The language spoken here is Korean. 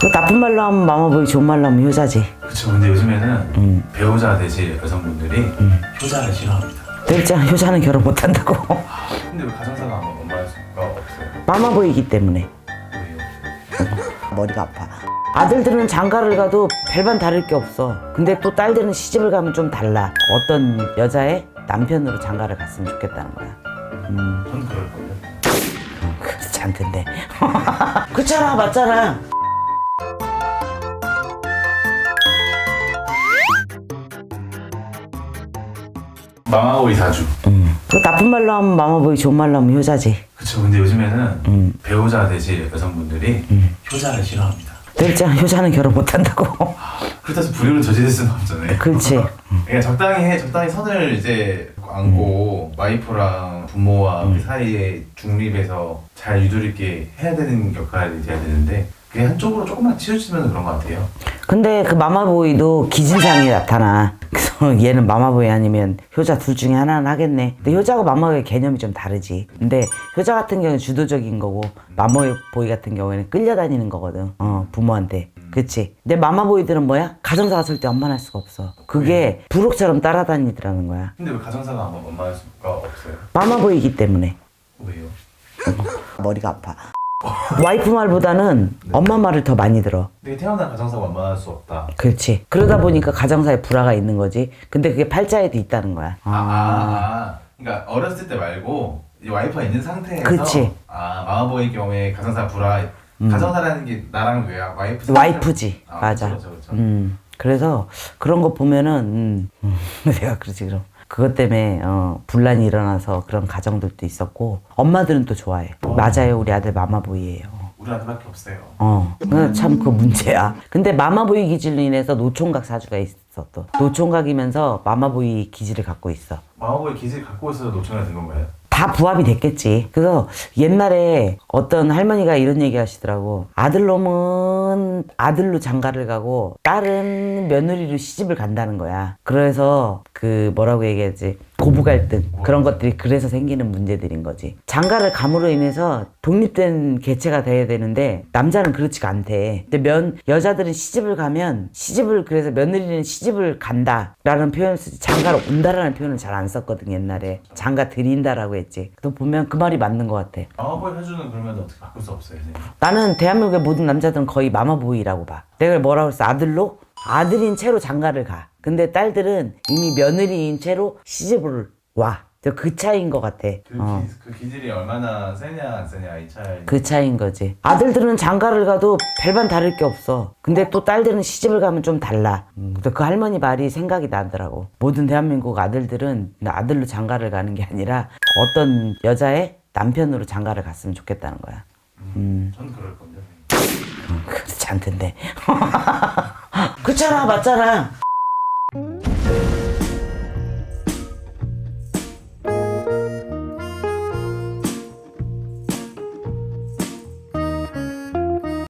그 나쁜 말로 하면 마마보이 좋은 말로 하면 효자지. 그렇죠. 근데 요즘에는 음. 배우자 되실 여성분들이 효자를 싫어합니다. 늙잖아 효자는 결혼 못 한다고. 근데 왜 가정사가 엄마일 수가 없어요? 마마보이기 때문에 왜요? 머리가 아파. 아들들은 장가를 가도 별반 다를 게 없어. 근데 또 딸들은 시집을 가면 좀 달라. 어떤 여자의 남편으로 장가를 갔으면 좋겠다는 거야. 음, 전 그럴 거예요. 그렇지 않던데. 그렇잖아, 맞잖아. 마마보이 사주. 음. 그 나쁜 말로 하면 마마보이 좋은 말로 하면 효자지. 그렇죠. 근데 요즘에는 음. 배우자 되실 여성분들이 효자를 싫어합니다. 늙잖아 효자는 결혼 못 한다고. 그렇다고 해서 불효를 저지를 수는 없잖아요. 그렇지. 그러니까 적당히 해, 적당히 선을 이제 안고 와이프랑 부모와 그 사이에 중립해서 잘 유도리 있게 해야 되는 역할이 돼야 되는데 그게 한쪽으로 조금만 치우치면 그런 것 같아요. 근데 그 마마보이도 기진상이 나타나. 그래서 얘는 마마보이 아니면 효자 둘 중에 하나는 하겠네. 근데 효자가 마마보이 개념이 좀 다르지. 근데 효자 같은 경우는 주도적인 거고 마마보이 같은 경우에는 끌려다니는 거거든. 어 부모한테. 그치? 근데 마마보이들은 뭐야? 가정사가 절대 엄만할 수가 없어. 그게 부록처럼 따라다니더라는 거야. 근데 왜 가정사가 엄마- 엄마일 수가 없어요? 마마보이기 때문에 왜요? 머리가 아파. 와이프 말보다는 엄마 말을 더 많이 들어. 근데 태어난 가정사가 엄마일 수 없다. 그렇지. 그러다 보니까 가정사에 불화가 있는 거지. 근데 그게 팔자에도 있다는 거야. 아, 아, 아. 그러니까 어렸을 때 말고 이 와이프가 있는 상태에서 그치. 아 마마보이 경우에 가정사 불화 가정사라는 게 나랑 왜 와이프 와이프지. 아, 맞아. 그렇죠, 그렇죠. 음. 그래서 그런 거 보면은 음, 음, 내가 그러지 그럼. 그것 때문에 어, 분란이 일어나서 그런 가정들도 있었고 엄마들은 또 좋아해. 맞아요. 우리 아들 마마보이예요. 우리 아들밖에 없어요. 어, 참 그 문제야. 근데 마마보이 기질로 인해서 노총각 사주가 있어 또. 노총각이면서 마마보이 기질을 갖고 있어. 마마보이 기질 갖고 있어서 노총이 된 건가요? 다 부합이 됐겠지. 그래서 옛날에 어떤 할머니가 이런 얘기 하시더라고. 아들놈은 아들로 장가를 가고 딸은 며느리로 시집을 간다는 거야. 그래서 그 뭐라고 얘기하지? 고부 갈등 그런 것들이 그래서 생기는 문제들인 거지. 장가를 감으로 인해서 독립된 개체가 돼야 되는데 남자는 그렇지가 않대. 근데 면 여자들은 시집을 가면 시집을 그래서 며느리는 시집을 간다라는 표현을 쓰지 장가를 온다라는 표현을 잘 안 썼거든 옛날에. 장가 들인다라고 했지. 또 보면 그 말이 맞는 것 같아. 마마보이 사주는 그러면 어떻게 바꿀 수 없어요, 선생님? 나는 대한민국의 모든 남자들은 거의 마마보이라고 봐. 내가 뭐라고 했어? 아들로? 아들인 채로 장가를 가. 근데 딸들은 이미 며느리인 채로 시집을 와. 저그 차이인 것 같아. 그, 어. 기, 그 기질이 얼마나 세냐 안 세냐 이 차이. 그 차이인 거지. 아들들은 장가를 가도 별반 다를 게 없어. 근데 또 딸들은 시집을 가면 좀 달라. 음, 그 할머니 말이 생각이 나더라고. 모든 대한민국 아들들은 아들로 장가를 가는 게 아니라 어떤 여자의 남편으로 장가를 갔으면 좋겠다는 거야. 음, 전 그럴 겁니다. 그렇지 않던데. 그렇잖아, 맞잖아.